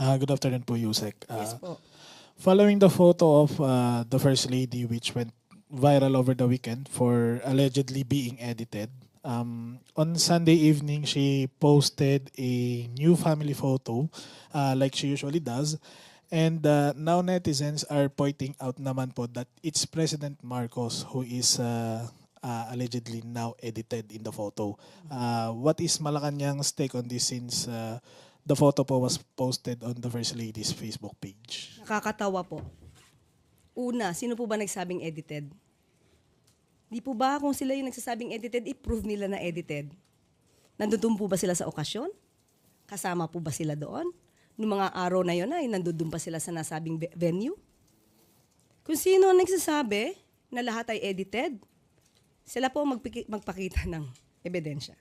Uh, good afternoon po, Yusek. Uh, Yes po. Following the photo of uh, the First Lady, which went viral over the weekend for allegedly being edited, um, on Sunday evening, she posted a new family photo, uh, like she usually does. And uh, now netizens are pointing out naman po that it's President Marcos who is uh, uh, allegedly now edited in the photo. Uh, what is Malacanang's take on this since uh, the photo po was posted on the First Lady's Facebook page? Nakakatawa po. Una, sino po ba nagsabing edited? Di po ba kung sila yung nagsasabing edited, i-prove nila na edited? Nandun po ba sila sa okasyon? Kasama po ba sila doon? Noong mga araw na yun ay nandun pa sila sa nasabing ve- venue? Kung sino ang nagsasabi na lahat ay edited, sila po magpiki- magpakita ng ebidensya.